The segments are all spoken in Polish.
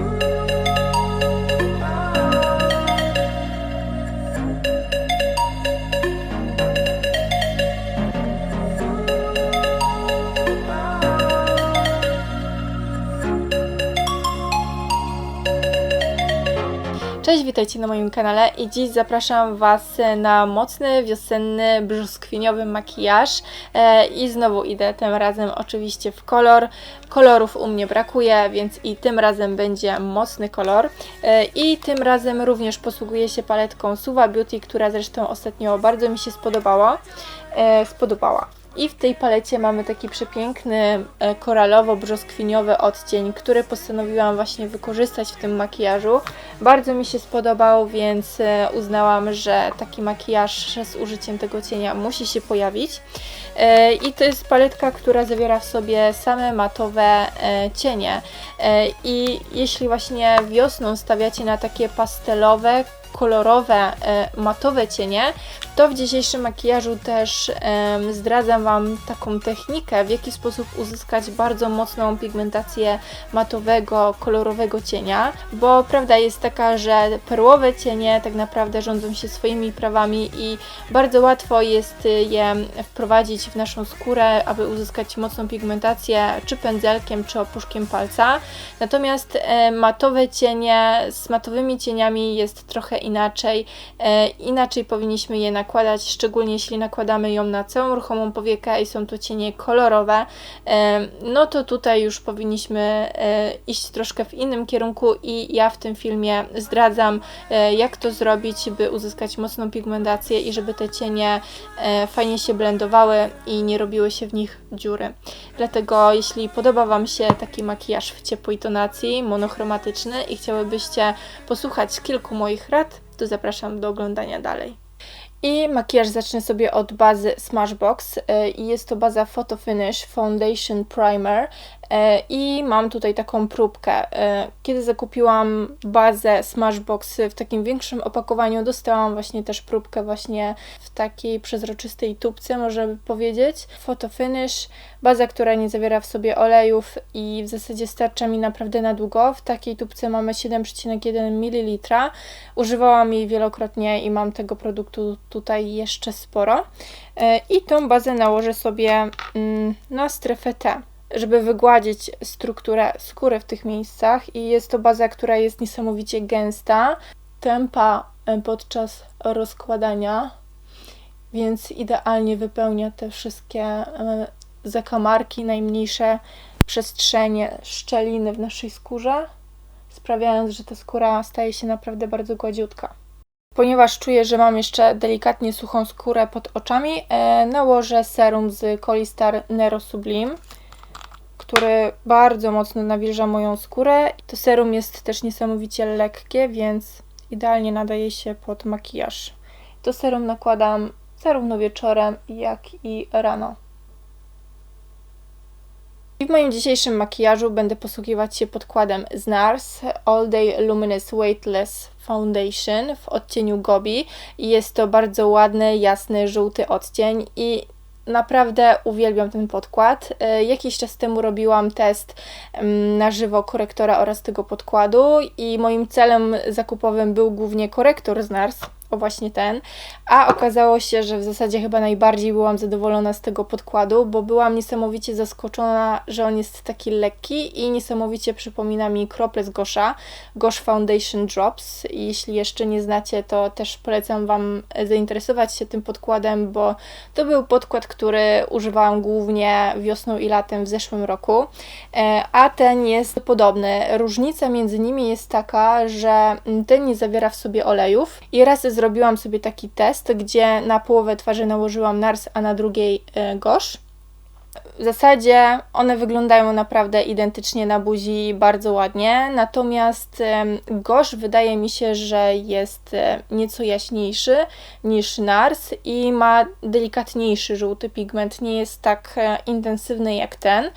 Bye. Cześć, witajcie na moim kanale i dziś zapraszam Was na mocny, wiosenny, brzoskwiniowy makijaż e, i znowu idę tym razem oczywiście w kolor. Kolorów u mnie brakuje, więc i tym razem będzie mocny kolor e, i tym razem również posługuję się paletką Suva Beauty, która zresztą ostatnio bardzo mi się spodobała. E, spodobała. I w tej palecie mamy taki przepiękny e, koralowo-brzoskwiniowy odcień, który postanowiłam właśnie wykorzystać w tym makijażu. Bardzo mi się spodobał, więc e, uznałam, że taki makijaż z użyciem tego cienia musi się pojawić. E, I to jest paletka, która zawiera w sobie same matowe cienie. I jeśli właśnie wiosną stawiacie na takie pastelowe, kolorowe, matowe cienie, to w dzisiejszym makijażu też zdradzam Wam taką technikę, w jaki sposób uzyskać bardzo mocną pigmentację matowego, kolorowego cienia, bo prawda jest taka, że perłowe cienie tak naprawdę rządzą się swoimi prawami i bardzo łatwo jest je wprowadzić w naszą skórę, aby uzyskać mocną pigmentację, czy pędzelkiem, czy opuszkiem palca. Natomiast e, matowe cienie z matowymi cieniami jest trochę inaczej. E, inaczej powinniśmy je nakładać, szczególnie jeśli nakładamy ją na całą ruchomą powiekę i są to cienie kolorowe, e, no to tutaj już powinniśmy e, iść troszkę w innym kierunku i ja w tym filmie zdradzam, jak to zrobić, by uzyskać mocną pigmentację i żeby te cienie fajnie się blendowały i nie robiły się w nich dziury. Dlatego jeśli podoba Wam się taki makijaż w ciepłej tonacji, monochromatyczny i chciałybyście posłuchać kilku moich rad, to zapraszam do oglądania dalej. I makijaż zacznę sobie od bazy Smashbox e, i jest to baza Photo Finish Foundation Primer i mam tutaj taką próbkę. E, kiedy zakupiłam bazę Smashbox w takim większym opakowaniu, dostałam właśnie też próbkę właśnie w takiej przezroczystej tubce, można by powiedzieć. Photo Finish, baza, która nie zawiera w sobie olejów i w zasadzie starcza mi naprawdę na długo. W takiej tubce mamy 7,1 ml. Używałam jej wielokrotnie i mam tego produktu tutaj jeszcze sporo. E, I tą bazę nałożę sobie mm, na strefę T żeby wygładzić strukturę skóry w tych miejscach i jest to baza, która jest niesamowicie gęsta, tempa e, podczas rozkładania, więc idealnie wypełnia te wszystkie e, zakamarki, najmniejsze przestrzenie, szczeliny w naszej skórze, sprawiając, że ta skóra staje się naprawdę bardzo gładziutka. Ponieważ czuję, że mam jeszcze delikatnie suchą skórę pod oczami, e, nałożę serum z Colistar Nero Sublime, który bardzo mocno nawilża moją skórę. To serum jest też niesamowicie lekkie, więc idealnie nadaje się pod makijaż. To serum nakładam zarówno wieczorem, jak i rano. I w moim dzisiejszym makijażu będę posługiwać się podkładem z NARS All Day Luminous Weightless Foundation w odcieniu Gobi. Jest to bardzo ładny, jasny, żółty odcień i Naprawdę uwielbiam ten podkład. E, jakiś czas temu robiłam test na żywo korektora oraz tego podkładu i moim celem zakupowym był głównie korektor z NARS o właśnie ten, a okazało się, że w zasadzie chyba najbardziej byłam zadowolona z tego podkładu, bo byłam niesamowicie zaskoczona, że on jest taki lekki i niesamowicie przypomina mi krople z Gosha, Gosh Foundation Drops. Jeśli jeszcze nie znacie, to też polecam Wam zainteresować się tym podkładem, bo to był podkład, który używałam głównie wiosną i latem w zeszłym roku, e, a ten jest podobny. Różnica między nimi jest taka, że ten nie zawiera w sobie olejów i raz z zrobiłam sobie taki test, gdzie na połowę twarzy nałożyłam NARS, a na drugiej e, gosz. W zasadzie one wyglądają naprawdę identycznie na buzi bardzo ładnie, natomiast gosz wydaje mi się, że jest e, nieco jaśniejszy niż NARS i ma delikatniejszy żółty pigment, nie jest tak e, intensywny jak ten,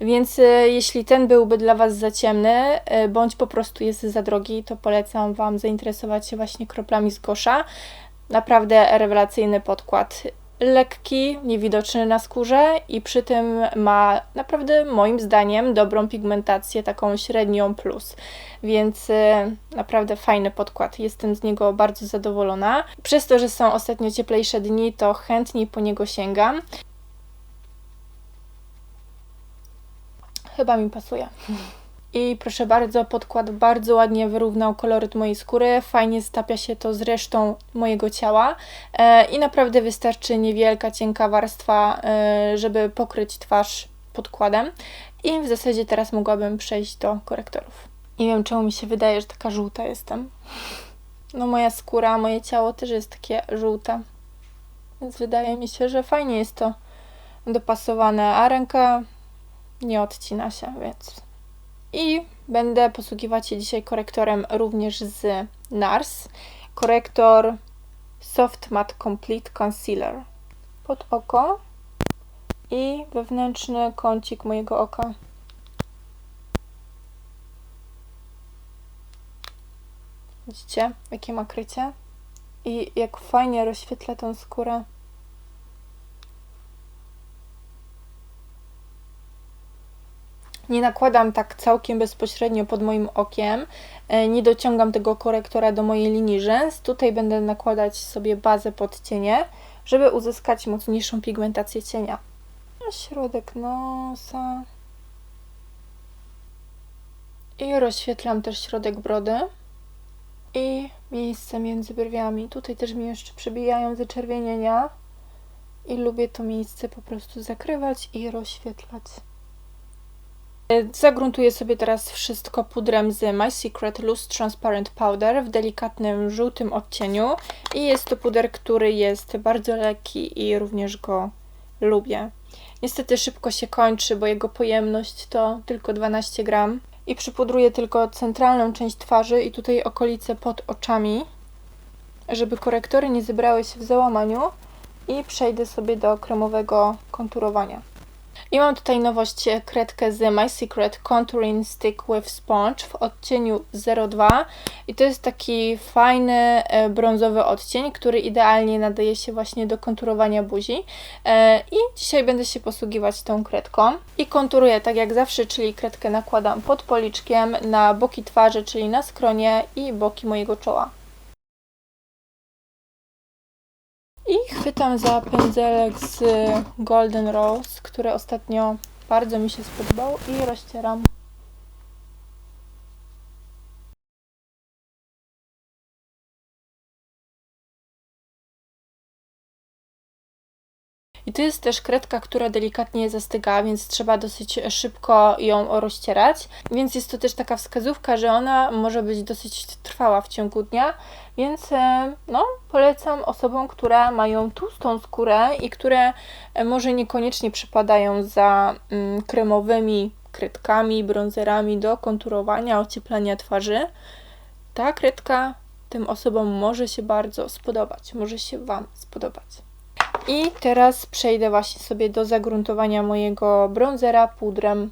więc jeśli ten byłby dla Was za ciemny, bądź po prostu jest za drogi, to polecam Wam zainteresować się właśnie kroplami z gosza. Naprawdę rewelacyjny podkład lekki, niewidoczny na skórze i przy tym ma naprawdę moim zdaniem dobrą pigmentację, taką średnią plus. Więc y, naprawdę fajny podkład. Jestem z niego bardzo zadowolona. Przez to, że są ostatnio cieplejsze dni, to chętniej po niego sięgam. Chyba mi pasuje. I proszę bardzo, podkład bardzo ładnie wyrównał koloryt mojej skóry, fajnie stapia się to z resztą mojego ciała e, i naprawdę wystarczy niewielka, cienka warstwa, e, żeby pokryć twarz podkładem. I w zasadzie teraz mogłabym przejść do korektorów. Nie wiem, czemu mi się wydaje, że taka żółta jestem. No moja skóra, moje ciało też jest takie żółte. Więc wydaje mi się, że fajnie jest to dopasowane, a ręka nie odcina się, więc i będę posługiwać się dzisiaj korektorem również z NARS. Korektor Soft Matte Complete Concealer pod oko i wewnętrzny kącik mojego oka. Widzicie, jakie ma krycie? I jak fajnie rozświetla tą skórę. Nie nakładam tak całkiem bezpośrednio pod moim okiem, e, nie dociągam tego korektora do mojej linii rzęs. Tutaj będę nakładać sobie bazę pod cienie, żeby uzyskać mocniejszą pigmentację cienia. Środek nosa. I rozświetlam też środek brody. I miejsce między brwiami. Tutaj też mi jeszcze przebijają zaczerwienienia. I lubię to miejsce po prostu zakrywać i rozświetlać. Zagruntuję sobie teraz wszystko pudrem z My Secret Loose Transparent Powder w delikatnym żółtym odcieniu i jest to puder, który jest bardzo lekki i również go lubię. Niestety szybko się kończy, bo jego pojemność to tylko 12 gram i przypudruję tylko centralną część twarzy i tutaj okolice pod oczami, żeby korektory nie zebrały się w załamaniu i przejdę sobie do kremowego konturowania. I mam tutaj nowość e, kredkę z My Secret Contouring Stick with Sponge w odcieniu 02 i to jest taki fajny e, brązowy odcień, który idealnie nadaje się właśnie do konturowania buzi. E, i dzisiaj będę się posługiwać tą kredką. I konturuję tak jak zawsze, czyli kredkę nakładam pod policzkiem na boki twarzy, czyli na skronie i boki mojego czoła. I chwytam za pędzelek z Golden Rose, który ostatnio bardzo mi się spodobał i rozcieram. I to jest też kredka, która delikatnie zastyga, więc trzeba dosyć szybko ją rozcierać. Więc jest to też taka wskazówka, że ona może być dosyć trwała w ciągu dnia, więc e, no, polecam osobom, które mają tłustą skórę i które e, może niekoniecznie przypadają za mm, kremowymi kredkami, bronzerami do konturowania, ocieplania twarzy. Ta kredka tym osobom może się bardzo spodobać, może się Wam spodobać. I teraz przejdę właśnie sobie do zagruntowania mojego bronzera pudrem,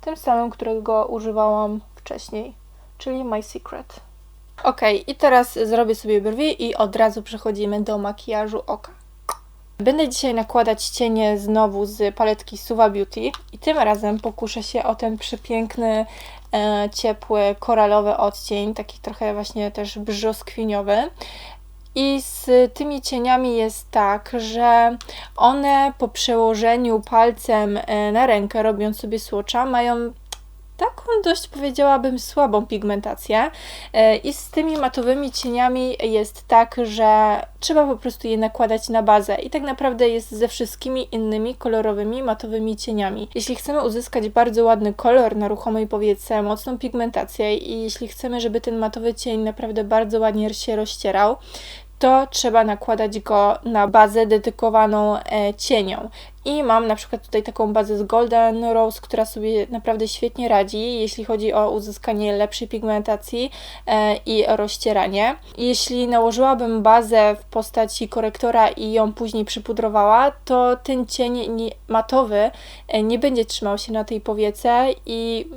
tym samym, którego używałam wcześniej, czyli My Secret. Ok, i teraz zrobię sobie brwi i od razu przechodzimy do makijażu oka. Będę dzisiaj nakładać cienie znowu z paletki Suva Beauty i tym razem pokuszę się o ten przepiękny, e, ciepły, koralowy odcień, taki trochę właśnie też brzoskwiniowy. I z tymi cieniami jest tak, że one po przełożeniu palcem e, na rękę, robiąc sobie słocza, mają taką dość powiedziałabym słabą pigmentację e, i z tymi matowymi cieniami jest tak, że trzeba po prostu je nakładać na bazę i tak naprawdę jest ze wszystkimi innymi kolorowymi matowymi cieniami. Jeśli chcemy uzyskać bardzo ładny kolor na ruchomej powiece, mocną pigmentację i jeśli chcemy, żeby ten matowy cień naprawdę bardzo ładnie się rozcierał, to trzeba nakładać go na bazę dedykowaną e, cienią. I mam na przykład tutaj taką bazę z Golden Rose, która sobie naprawdę świetnie radzi, jeśli chodzi o uzyskanie lepszej pigmentacji e, i rozcieranie. Jeśli nałożyłabym bazę w postaci korektora i ją później przypudrowała, to ten cień matowy e, nie będzie trzymał się na tej powiece i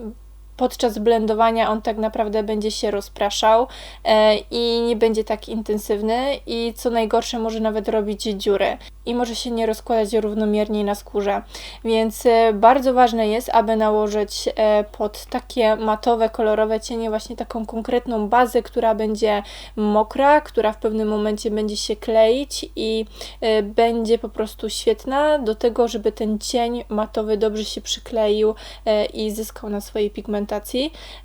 podczas blendowania on tak naprawdę będzie się rozpraszał e, i nie będzie tak intensywny i co najgorsze może nawet robić dziury i może się nie rozkładać równomiernie na skórze. Więc e, bardzo ważne jest, aby nałożyć e, pod takie matowe, kolorowe cienie właśnie taką konkretną bazę, która będzie mokra, która w pewnym momencie będzie się kleić i będzie po prostu świetna do tego, żeby ten cień matowy dobrze się przykleił i zyskał na swojej pigmentacji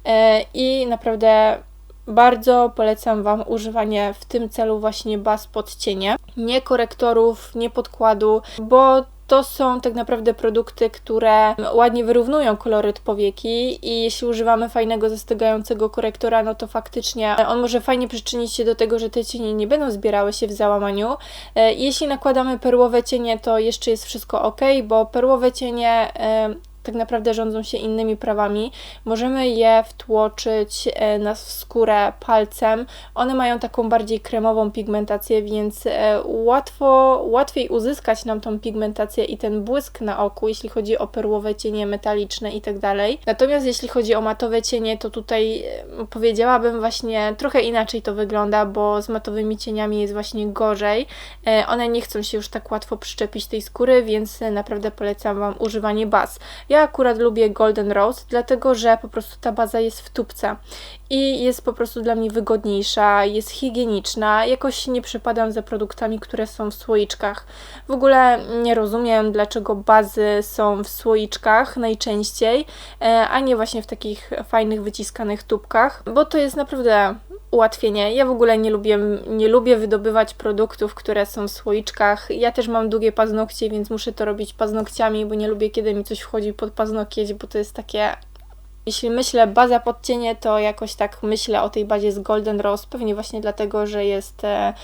e, i naprawdę bardzo polecam Wam używanie w tym celu właśnie baz pod cienie. Nie korektorów, nie podkładu, bo to są tak naprawdę produkty, które ładnie wyrównują koloryt powieki i jeśli używamy fajnego zastygającego korektora, no to faktycznie on może fajnie przyczynić się do tego, że te cienie nie będą zbierały się w załamaniu. E, jeśli nakładamy perłowe cienie, to jeszcze jest wszystko ok, bo perłowe cienie e, tak naprawdę rządzą się innymi prawami. Możemy je wtłoczyć e, na skórę palcem. One mają taką bardziej kremową pigmentację, więc e, łatwo, łatwiej uzyskać nam tą pigmentację i ten błysk na oku, jeśli chodzi o perłowe cienie metaliczne i tak. Natomiast jeśli chodzi o matowe cienie, to tutaj e, powiedziałabym właśnie trochę inaczej to wygląda, bo z matowymi cieniami jest właśnie gorzej. One nie chcą się już tak łatwo przyczepić tej skóry, więc naprawdę polecam Wam używanie baz. Ja ja akurat lubię Golden Rose, dlatego że po prostu ta baza jest w tubce i jest po prostu dla mnie wygodniejsza, jest higieniczna. Jakoś nie przepadam za produktami, które są w słoiczkach. W ogóle nie rozumiem, dlaczego bazy są w słoiczkach najczęściej, e, a nie właśnie w takich fajnych, wyciskanych tubkach, bo to jest naprawdę ułatwienie. Ja w ogóle nie lubię, nie lubię wydobywać produktów, które są w słoiczkach. Ja też mam długie paznokcie, więc muszę to robić paznokciami, bo nie lubię, kiedy mi coś wchodzi pod paznokieć, bo to jest takie jeśli myślę baza pod cienie, to jakoś tak myślę o tej bazie z Golden Rose, pewnie właśnie dlatego, że jest e,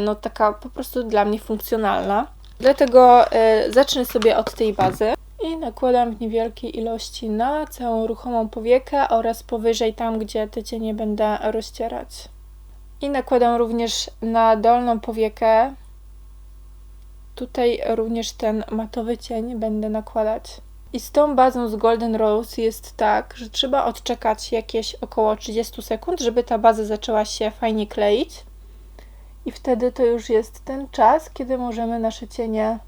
no taka po prostu dla mnie funkcjonalna. Dlatego y, zacznę sobie od tej bazy i nakładam w niewielkiej ilości na całą ruchomą powiekę oraz powyżej tam, gdzie te cienie będę rozcierać. I nakładam również na dolną powiekę. Tutaj również ten matowy cień będę nakładać. I z tą bazą z Golden Rose jest tak, że trzeba odczekać jakieś około 30 sekund, żeby ta baza zaczęła się fajnie kleić. I wtedy to już jest ten czas, kiedy możemy nasze cienie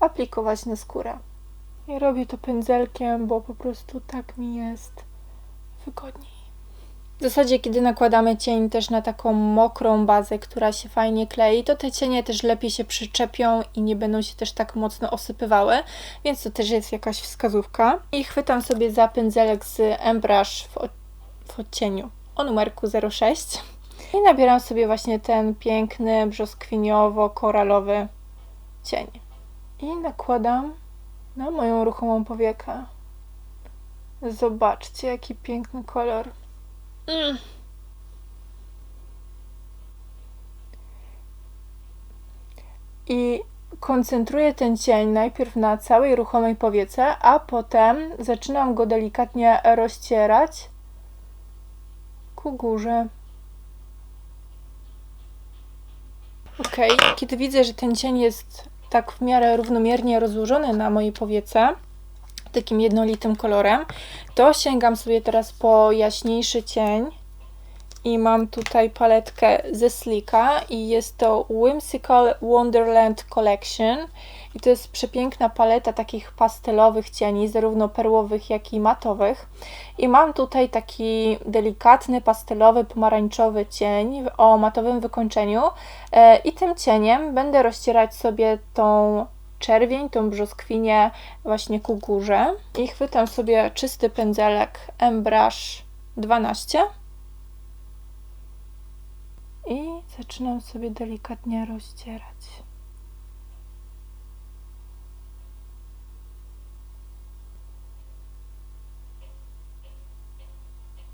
aplikować na skórę. I robię to pędzelkiem, bo po prostu tak mi jest wygodniej. W zasadzie, kiedy nakładamy cień też na taką mokrą bazę, która się fajnie klei, to te cienie też lepiej się przyczepią i nie będą się też tak mocno osypywały, więc to też jest jakaś wskazówka. I chwytam sobie za pędzelek z Embrush w, w odcieniu o numerku 06 i nabieram sobie właśnie ten piękny, brzoskwiniowo-koralowy cień. I nakładam na moją ruchomą powiekę. Zobaczcie, jaki piękny kolor. Mm. I koncentruję ten cień najpierw na całej ruchomej powiece, a potem zaczynam go delikatnie rozcierać ku górze. Ok, kiedy widzę, że ten cień jest tak w miarę równomiernie rozłożony na mojej powiece, takim jednolitym kolorem, to sięgam sobie teraz po jaśniejszy cień i mam tutaj paletkę ze Slicka i jest to Whimsical Wonderland Collection i to jest przepiękna paleta takich pastelowych cieni, zarówno perłowych, jak i matowych. I mam tutaj taki delikatny, pastelowy, pomarańczowy cień o matowym wykończeniu e, i tym cieniem będę rozcierać sobie tą czerwień, tą brzoskwinię właśnie ku górze. I chwytam sobie czysty pędzelek Embrush 12 i zaczynam sobie delikatnie rozcierać.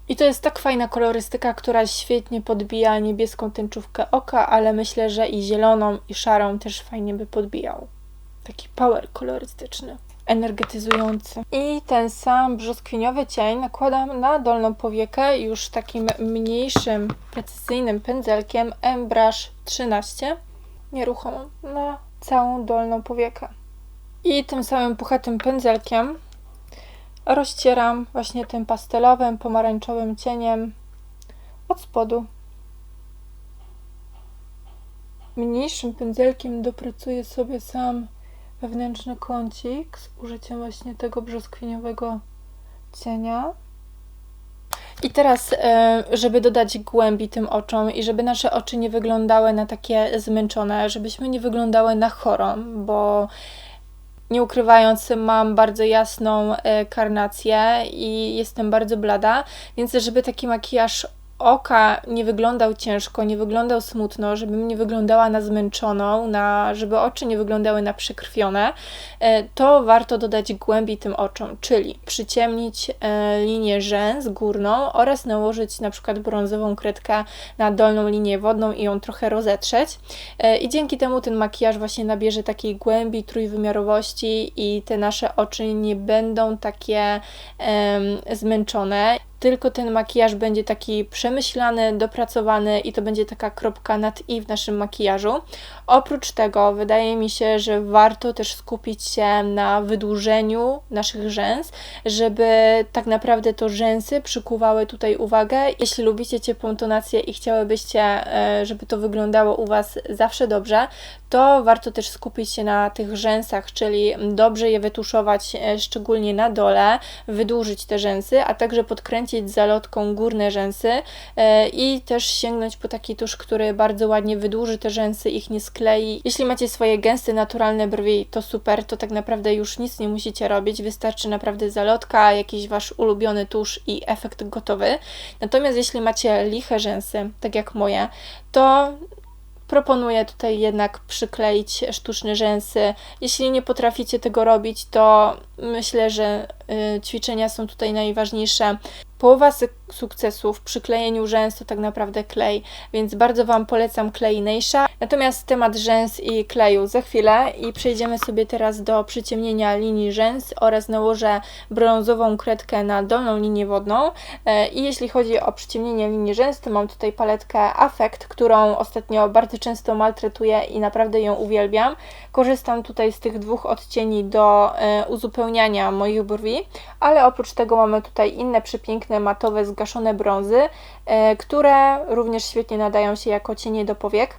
I to jest tak fajna kolorystyka, która świetnie podbija niebieską tęczówkę oka, ale myślę, że i zieloną, i szarą też fajnie by podbijał. Taki power kolorystyczny, energetyzujący. I ten sam brzoskwiniowy cień nakładam na dolną powiekę już takim mniejszym, precyzyjnym pędzelkiem Embrush 13, nieruchomą, na całą dolną powiekę. I tym samym puchatym pędzelkiem rozcieram właśnie tym pastelowym, pomarańczowym cieniem od spodu. Mniejszym pędzelkiem dopracuję sobie sam wewnętrzny kącik z użyciem właśnie tego brzoskwiniowego cienia. I teraz, e, żeby dodać głębi tym oczom i żeby nasze oczy nie wyglądały na takie zmęczone, żebyśmy nie wyglądały na chorą, bo nie ukrywając, mam bardzo jasną e, karnację i jestem bardzo blada, więc żeby taki makijaż oka nie wyglądał ciężko, nie wyglądał smutno, żebym nie wyglądała na zmęczoną, na, żeby oczy nie wyglądały na przekrwione, e, to warto dodać głębi tym oczom, czyli przyciemnić e, linię rzęs górną oraz nałożyć na przykład brązową kredkę na dolną linię wodną i ją trochę rozetrzeć. E, I dzięki temu ten makijaż właśnie nabierze takiej głębi, trójwymiarowości i te nasze oczy nie będą takie um, zmęczone tylko ten makijaż będzie taki przemyślany, dopracowany i to będzie taka kropka nad i w naszym makijażu. Oprócz tego wydaje mi się, że warto też skupić się na wydłużeniu naszych rzęs, żeby tak naprawdę to rzęsy przykuwały tutaj uwagę. Jeśli lubicie ciepłą tonację i chciałybyście, e, żeby to wyglądało u Was zawsze dobrze, to warto też skupić się na tych rzęsach, czyli dobrze je wytuszować, e, szczególnie na dole, wydłużyć te rzęsy, a także podkręcić zalotką górne rzęsy e, i też sięgnąć po taki tusz, który bardzo ładnie wydłuży te rzęsy, ich nie sklei. Jeśli macie swoje gęste, naturalne brwi, to super, to tak naprawdę już nic nie musicie robić, wystarczy naprawdę zalotka, jakiś Wasz ulubiony tusz i efekt gotowy. Natomiast jeśli macie liche rzęsy, tak jak moje, to proponuję tutaj jednak przykleić sztuczne rzęsy. Jeśli nie potraficie tego robić, to myślę, że y, ćwiczenia są tutaj najważniejsze. Połowa sukcesu w przyklejeniu rzęs to tak naprawdę klej, więc bardzo Wam polecam klej Neisha. Natomiast temat rzęs i kleju za chwilę i przejdziemy sobie teraz do przyciemnienia linii rzęs oraz nałożę brązową kredkę na dolną linię wodną. E, I jeśli chodzi o przyciemnienie linii rzęs, to mam tutaj paletkę Affect, którą ostatnio bardzo często maltretuję i naprawdę ją uwielbiam. Korzystam tutaj z tych dwóch odcieni do e, uzupełniania moich brwi, ale oprócz tego mamy tutaj inne przepiękne matowe zgaszone brązy, e, które również świetnie nadają się jako cienie do powiek.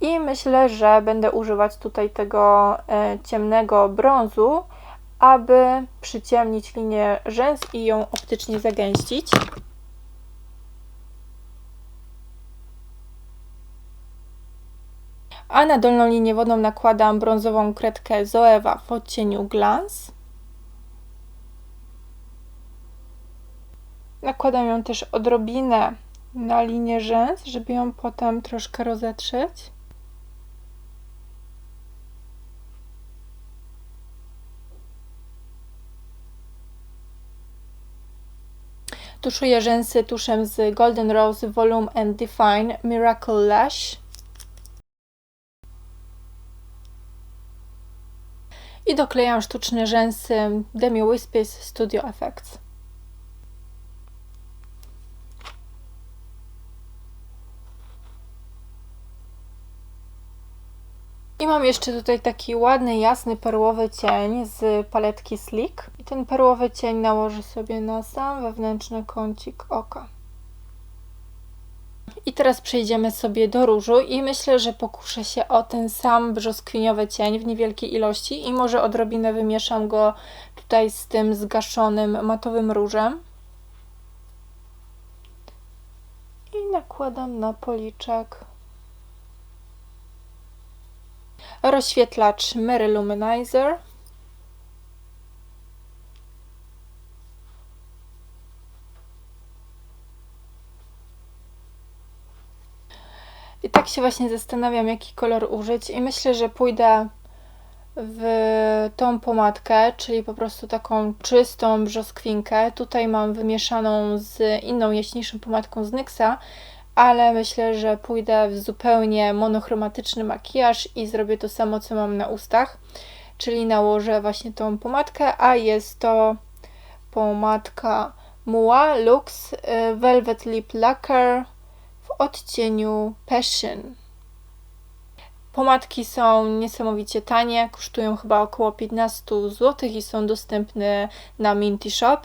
I myślę, że będę używać tutaj tego e, ciemnego brązu, aby przyciemnić linię rzęs i ją optycznie zagęścić. A na dolną linię wodną nakładam brązową kredkę Zoewa w odcieniu Glance. Nakładam ją też odrobinę na linię rzęs, żeby ją potem troszkę rozetrzeć. Tuszuję rzęsy tuszem z Golden Rose Volume and Define Miracle Lash. I doklejam sztuczne rzęsy Demi Wispys Studio Effects. I mam jeszcze tutaj taki ładny, jasny, perłowy cień z paletki Slick. I ten perłowy cień nałożę sobie na sam wewnętrzny kącik oka. I teraz przejdziemy sobie do różu i myślę, że pokuszę się o ten sam brzoskwiniowy cień w niewielkiej ilości i może odrobinę wymieszam go tutaj z tym zgaszonym matowym różem. I nakładam na policzek rozświetlacz Mary Luminizer. I tak się właśnie zastanawiam, jaki kolor użyć i myślę, że pójdę w tą pomadkę, czyli po prostu taką czystą brzoskwinkę. Tutaj mam wymieszaną z inną jaśniejszą pomadką z NYXa, ale myślę, że pójdę w zupełnie monochromatyczny makijaż i zrobię to samo, co mam na ustach, czyli nałożę właśnie tą pomadkę, a jest to pomadka Mua Lux y, Velvet Lip Lacquer w odcieniu Passion. Pomadki są niesamowicie tanie, kosztują chyba około 15 zł i są dostępne na Minty Shop.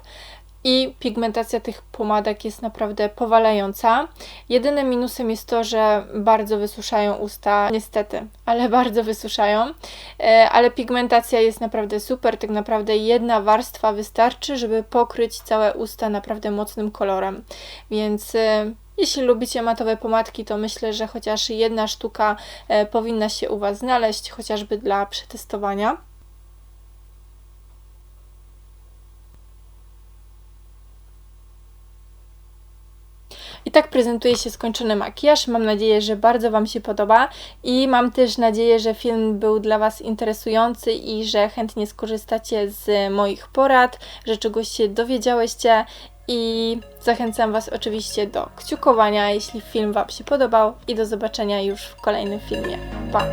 I pigmentacja tych pomadek jest naprawdę powalająca. Jedynym minusem jest to, że bardzo wysuszają usta, niestety, ale bardzo wysuszają. E, ale pigmentacja jest naprawdę super. Tak naprawdę jedna warstwa wystarczy, żeby pokryć całe usta naprawdę mocnym kolorem. Więc e, jeśli lubicie matowe pomadki, to myślę, że chociaż jedna sztuka e, powinna się u Was znaleźć, chociażby dla przetestowania. I tak prezentuje się skończony makijaż. Mam nadzieję, że bardzo Wam się podoba i mam też nadzieję, że film był dla Was interesujący i że chętnie skorzystacie z moich porad, że czegoś się dowiedziałyście i zachęcam Was oczywiście do kciukowania, jeśli film Wam się podobał i do zobaczenia już w kolejnym filmie. Pa!